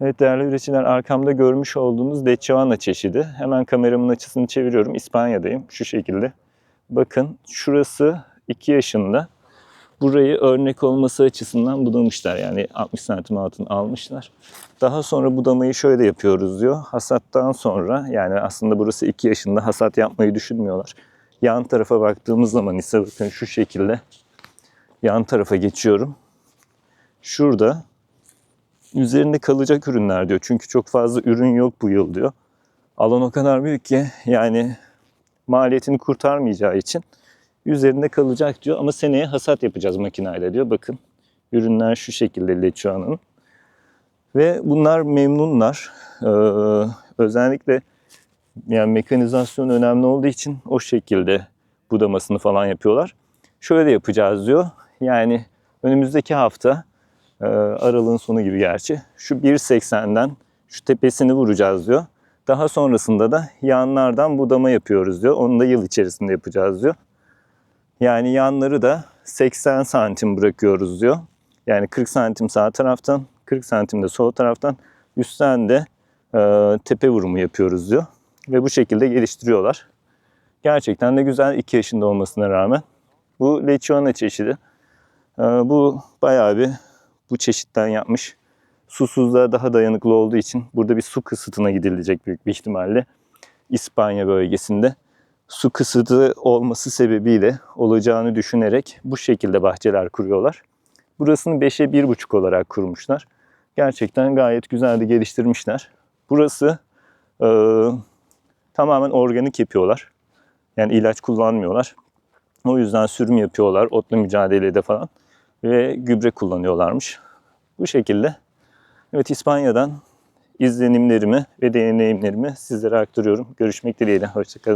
Evet değerli üreticiler arkamda görmüş olduğunuz Lechuana çeşidi. Hemen kameramın açısını çeviriyorum. İspanya'dayım şu şekilde. Bakın şurası 2 yaşında. Burayı örnek olması açısından budamışlar. Yani 60 santim altın almışlar. Daha sonra budamayı şöyle yapıyoruz diyor. Hasattan sonra yani aslında burası 2 yaşında hasat yapmayı düşünmüyorlar. Yan tarafa baktığımız zaman ise bakın şu şekilde yan tarafa geçiyorum. Şurada üzerinde kalacak ürünler diyor. Çünkü çok fazla ürün yok bu yıl diyor. Alan o kadar büyük ki yani maliyetini kurtarmayacağı için üzerinde kalacak diyor. Ama seneye hasat yapacağız makineyle diyor. Bakın ürünler şu şekilde Lechuana'nın. Ve bunlar memnunlar. Ee, özellikle yani mekanizasyon önemli olduğu için o şekilde budamasını falan yapıyorlar. Şöyle yapacağız diyor. Yani önümüzdeki hafta e, aralığın sonu gibi gerçi. Şu 1.80'den şu tepesini vuracağız diyor. Daha sonrasında da yanlardan budama yapıyoruz diyor. Onu da yıl içerisinde yapacağız diyor. Yani yanları da 80 santim bırakıyoruz diyor. Yani 40 santim sağ taraftan, 40 santim de sol taraftan. Üstten de e, tepe vurumu yapıyoruz diyor. Ve bu şekilde geliştiriyorlar. Gerçekten de güzel 2 yaşında olmasına rağmen. Bu Lechuana çeşidi. E, bu bayağı bir bu çeşitten yapmış. Susuzluğa daha dayanıklı olduğu için burada bir su kısıtına gidilecek büyük bir ihtimalle. İspanya bölgesinde su kısıtı olması sebebiyle olacağını düşünerek bu şekilde bahçeler kuruyorlar. Burasını 5'e 1,5 olarak kurmuşlar. Gerçekten gayet güzel de geliştirmişler. Burası e, tamamen organik yapıyorlar. Yani ilaç kullanmıyorlar. O yüzden sürüm yapıyorlar otla mücadelede falan ve gübre kullanıyorlarmış. Bu şekilde. Evet İspanya'dan izlenimlerimi ve deneyimlerimi sizlere aktarıyorum. Görüşmek dileğiyle. Hoşçakalın.